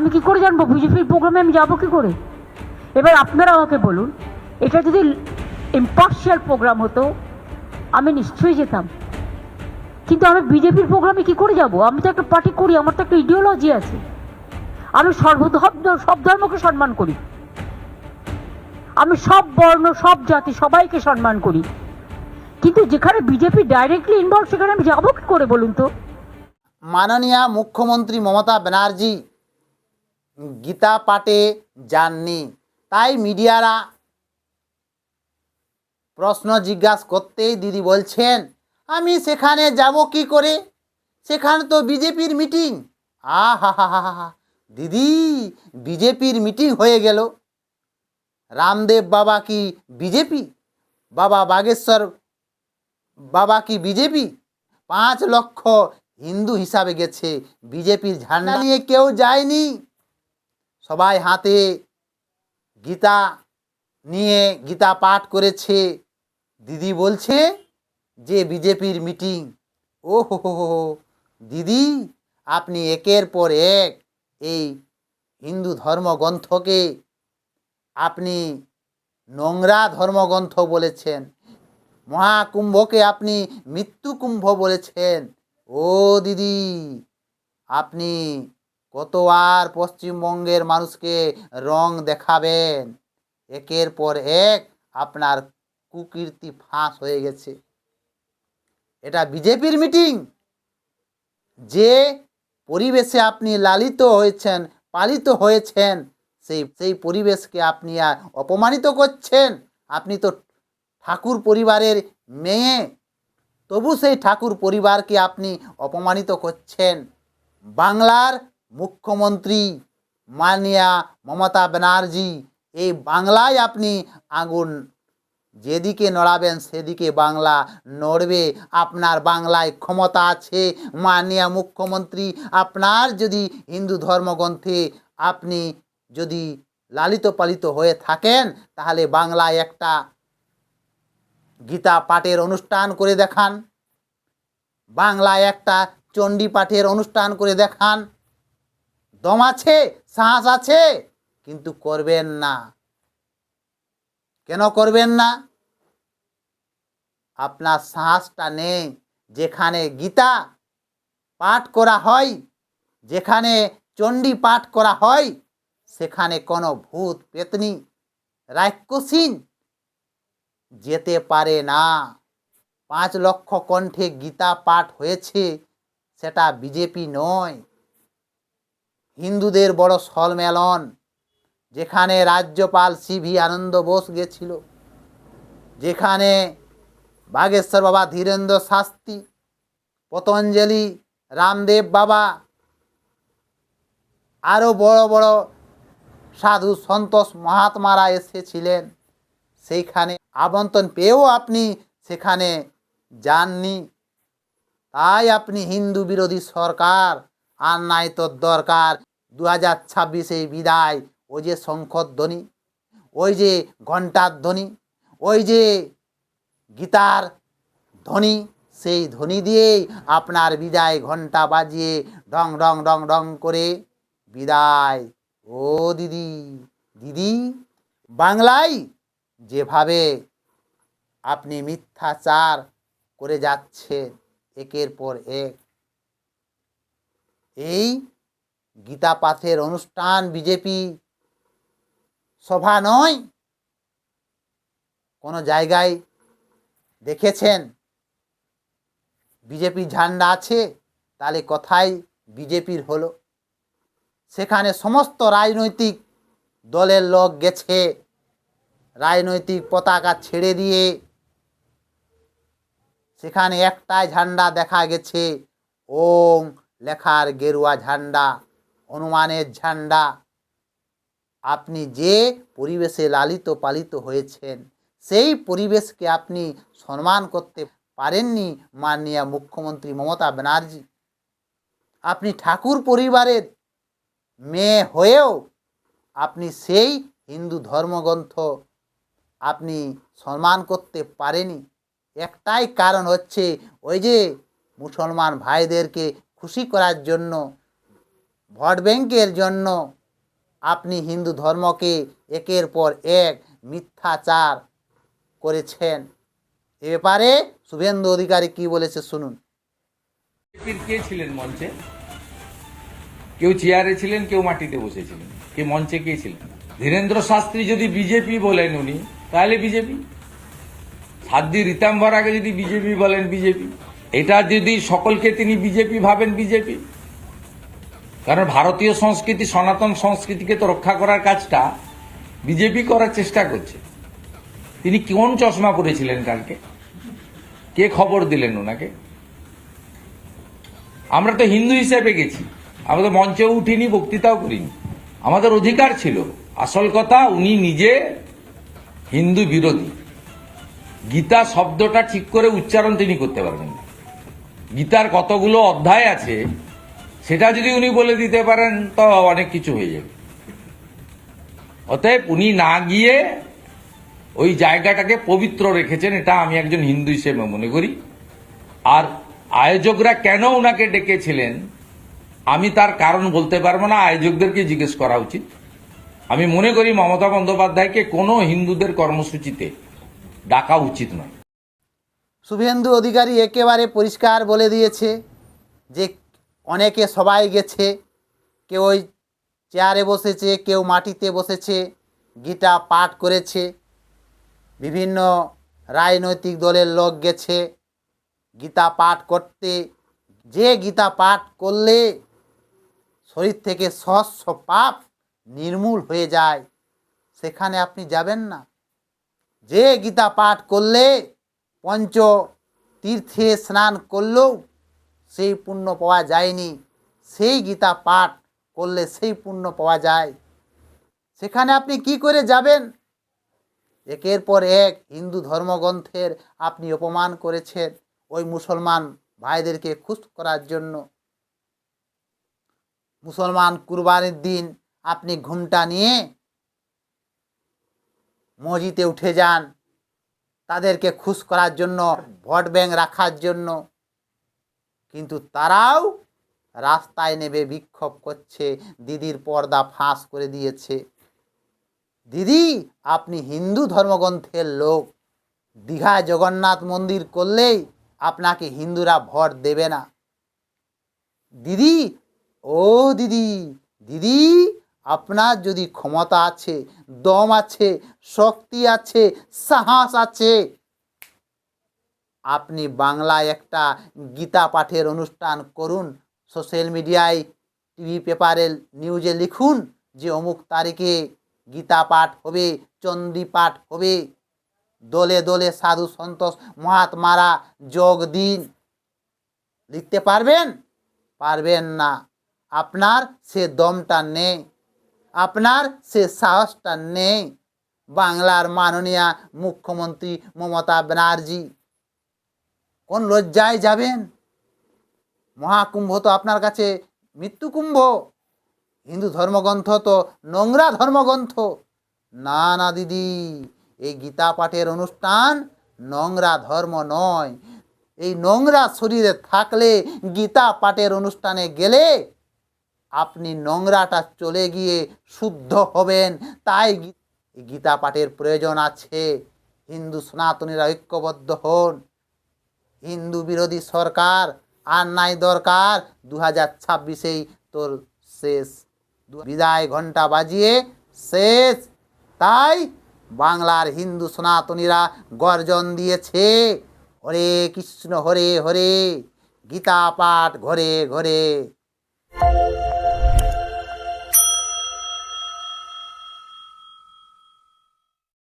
আমি কি করে জানব? বিজেপির প্রোগ্রামে আমি যাব কি করে? এবার আপনারা আমাকে বলুন, এটা যদি ইম্পার্শিয়াল প্রোগ্রাম হতো, আমি নিশ্চয়ই যেতাম। কিন্তু আমি বিজেপির প্রোগ্রামে কি করে যাব? আমি তো একটা পার্টি করি, আমার তো একটা ইডিওলজি আছে। আমি সর্বধর্ম, সব ধর্মকে সম্মান করি। আমি সব বর্ণ, সব জাতি, সবাইকে সম্মান করি। কিন্তু যেখানে বিজেপি ডাইরেক্টলি ইনভলভ সেখানে আমি যাব কি করে বলুন তো? মাননীয় মুখ্যমন্ত্রী মমতা ব্যানার্জি গীতা পাঠে যাননি। তাই মিডিয়ারা প্রশ্ন জিজ্ঞাসা করতেই দিদি বলছেন, আমি সেখানে যাব কি করে? সেখানে তো বিজেপির মিটিং। আ দিদি, বিজেপির মিটিং হয়ে গেল। রামদেব বাবা কি বিজেপি? বাবা বাগেশ্বর বাবা কি বিজেপি? পাঁচ লক্ষ হিন্দু হিসাবে গেছে। বিজেপির ঝান্ডা নিয়ে কেউ যায়নি। সবাই হাতে গীতা নিয়ে গীতা পাঠ করেছে। দিদি বলছে যে, বিজেপির মিটিং। ও হো হো হো। দিদি, আপনি একের পর এক এই হিন্দু ধর্মগ্রন্থকে আপনি নোংরা ধর্মগ্রন্থ বলেছেন। মহাকুম্ভকে আপনি মৃত্যু কুম্ভ বলেছেন। ও দিদি, আপনি কত আর পশ্চিমবঙ্গের মানুষকে রং দেখাবেন? একের পর এক আপনার কুকীর্তি ফাঁস হয়ে গেছে। এটা বিজেপির মিটিং। যে পরিবেশে আপনি লালিত হয়েছেন, পালিত হয়েছেন, সেই সেই পরিবেশকে আপনি আর অপমানিত করছেন। আপনি তো ঠাকুর পরিবারের মেয়ে। তবু সেই ঠাকুর পরিবারকে আপনি অপমানিত করছেন। বাংলার মুখ্যমন্ত্রী মানিয়া মমতা ব্যানার্জি, এই বাংলায় আপনি আগুন যেদিকে নড়াবেন সেদিকে বাংলা নড়বে। আপনার বাংলায় ক্ষমতা আছে মানিয়া মুখ্যমন্ত্রী, আপনার যদি হিন্দু ধর্মগ্রন্থে আপনি যদি লালিত পালিত হয়ে থাকেন, তাহলে বাংলায় একটা গীতা পাঠের অনুষ্ঠান করে দেখান। বাংলায় একটা চণ্ডী পাঠের অনুষ্ঠান করে দেখান। দম আছে, সাহস আছে, কিন্তু করবেন না। কেন করবেন না? আপনার সাহসটা নেই। যেখানে গীতা পাঠ করা হয়, যেখানে চণ্ডী পাঠ করা হয়, সেখানে কোনো ভূত, পেতনি, রাক্ষসীন যেতে পারে না। পাঁচ লক্ষ কণ্ঠে গীতা পাঠ হয়েছে, সেটা বিজেপি নয়। হিন্দুদের বড় সম্মেলন যেখানে রাজ্যপাল সিভি আনন্দ বোস গেছিল, যেখানে বাগেশ্বর বাবা ধীরেন্দ্র শাস্ত্রী পতঞ্জলি রামদেব বাবা আরও বড় বড় সাধু সন্তোষ মহাত্মারা এসেছিলেন। সেইখানে আমন্ত্রণ পেয়েও আপনি সেখানে যাননি। তাই আপনি হিন্দু বিরোধী সরকার, আর নাই তোর দরকার। দু হাজার ছাব্বিশে বিদায়। ওই যে শঙ্খর ধ্বনি, ওই যে ঘণ্টার ধ্বনি, ওই যে গীতার ধ্বনি, সেই ধ্বনি দিয়েই আপনার বিদায় ঘণ্টা বাজিয়ে ডং ডং ডং ডং করে বিদায়। ও দিদি দিদি, বাংলায় যেভাবে আপনি মিথ্যাচার করে যাচ্ছে একের পর এক। এই গীতা পাঠের অনুষ্ঠান, বিজেপি সভা নয়, কোনো জায়গায় দেখেছেন? বিজেপি ঝান্ডা আছে, তাহলে কথাই বিজেপির হলো। সেখানে সমস্ত রাজনৈতিক দলের লোক গেছে, রাজনৈতিক পতাকা ছেড়ে দিয়ে। সেখানে একটাই ঝান্ডা দেখা গেছে ওং লেখার গেরুয়া ঝান্ডা। হনুমানের ঝান্ডা। আপনি যে পরিবেশে লালিত পালিত হয়েছেন, সেই পরিবেশকে আপনি সম্মান করতে পারেননি মাননীয় মুখ্যমন্ত্রী মমতা ব্যানার্জি। আপনি ঠাকুর পরিবারের মেয়ে হয়েও আপনি সেই হিন্দু ধর্মগ্রন্থ আপনি সম্মান করতে পারেনি একটাই কারণ হচ্ছে ওই যে মুসলমান ভাইদেরকে খুশি করার জন্য ভোট ব্যাংকের জন্য আপনি হিন্দু ধর্মকে একের পর এক মিথ্যাচার করেছেন। এ ব্যাপারে শুভেন্দু অধিকারী কি বলেছে শুনুন। কে ছিলেন মঞ্চে? কেউ চেয়ারে ছিলেন, কেউ মাটিতে বসেছিলেন। কে মঞ্চে কে ছিলেন? ধীরেন্দ্র শাস্ত্রী যদি বিজেপি বলেন উনি, তাহলে বিজেপি। সাদ্দি রীতাম্বর আগে যদি বিজেপি বলেন বিজেপি। এটা যদি সকলকে তিনি বিজেপি ভাবেন বিজেপি। কারণ ভারতীয় সংস্কৃতি, সনাতন সংস্কৃতিকে তো রক্ষা করার কাজটা বিজেপি করার চেষ্টা করছে। তিনি কোন চশমা পরেছিলেন কালকে? কে খবর দিলেন ওনাকে? আমরা তো হিন্দু হিসেবে গেছি। আমরা তো মঞ্চেও উঠিনি, বক্তৃতাও করিনি। আমাদের অধিকার ছিল। আসল কথা, উনি নিজে হিন্দু বিরোধী। গীতা শব্দটা ঠিক করে উচ্চারণ তিনি করতে পারবেন না। গীতার কতগুলো অধ্যায় আছে সেটা যদি উনি বলে দিতে পারেন, তো অনেক কিছু হয়ে যাবে। অতএব উনি না গিয়ে ওই জায়গাটাকে পবিত্র রেখেছেন, এটা আমি একজন হিন্দু হিসেবে মনে করি। আর আয়োজকরা কেন ওনাকে ডেকেছিলেন, আমি তার কারণ বলতে পারব না, আয়োজকদেরকে জিজ্ঞেস করা উচিত। আমি মনে করি মমতা বন্দ্যোপাধ্যায়কে কোনো হিন্দুদের কর্মসূচিতে ডাকা উচিত নয়। শুভেন্দু অধিকারী একেবারে পরিষ্কার বলে দিয়েছে যে অনেকে সবাই গেছে, কেউ ওই চেয়ারে বসেছে, কেউ মাটিতে বসেছে গীতা পাঠ করেছে, বিভিন্ন রাজনৈতিক দলের লোক গেছে গীতা পাঠ করতে। যে গীতা পাঠ করলে শরীর থেকে সহস্র পাপ নির্মূল হয়ে যায়, সেখানে আপনি যাবেন না। যে গীতা পাঠ করলে পঞ্চ তীর্থে স্নান করলেও সেই পুণ্য পাওয়া যায়নি। সেই গীতা পাঠ করলে সেই পুণ্য পাওয়া যায়। সেখানে আপনি কি করে যাবেন? একের পর এক হিন্দু ধর্মগ্রন্থের আপনি অপমান করেছেন ওই মুসলমান ভাইদেরকে খুশ করার জন্য। মুসলমান কুরবানির দিন আপনি ঘুমটা নিয়ে মসজিদে উঠে যান। তাদেরকে খুশ করার জন্য, ভোট ব্যাংক রাখার জন্য। কিন্তু তারাও রাস্তায় নেবে বিক্ষোভ করছে, দিদির পর্দা ফাঁস করে দিয়েছে। দিদি, আপনি হিন্দু ধর্মগ্রন্থের লোক। দীঘায় জগন্নাথ মন্দির করলেই আপনাকে হিন্দুরা ভোট দেবে না। দিদি, ও দিদি দিদি, আপনার যদি ক্ষমতা আছে, দম আছে, শক্তি আছে, সাহস আছে আপনি বাংলায় একটা গীতা পাঠের অনুষ্ঠান করুন সোশ্যাল মিডিয়ায় টিভি পেপারে নিউজে লিখুন যে অমুক তারিখে গীতা পাঠ হবে চণ্ডী পাঠ হবে। দলে দলে সাধু সন্তোষ মহাত্মারা যোগ দিন। লিখতে পারবেন? পারবেন না। আপনার সে দমটা নেই। আপনার সে সাহসটা নেই। বাংলার মাননীয় মুখ্যমন্ত্রী মমতা ব্যানার্জি কোন লজ্জায় যাবেন? মহাকুম্ভ তো আপনার কাছে মৃত্যুকুম্ভ। হিন্দু ধর্মগ্রন্থ তো নোংরা ধর্মগ্রন্থ। না না দিদি, এই গীতা পাঠের অনুষ্ঠান নোংরা ধর্ম নয়। এই নোংরা শরীরে থাকলে গীতা পাঠের অনুষ্ঠানে গেলে আপনি নোংরাটা চলে গিয়ে শুদ্ধ হবেন। তাই গীতা পাঠের প্রয়োজন আছে। হিন্দু সনাতনীরা ঐক্যবদ্ধ হন। হিন্দু বিরোধী সরকার, আর নাই দরকার। দু হাজার ছাব্বিশেই তোর শেষ। বিদায় ঘণ্টা বাজিয়ে শেষ। তাই বাংলার হিন্দু সনাতনীরা গর্জন দিয়েছে, হরে কৃষ্ণ, হরে হরে। গীতা পাঠ ঘরে ঘরে।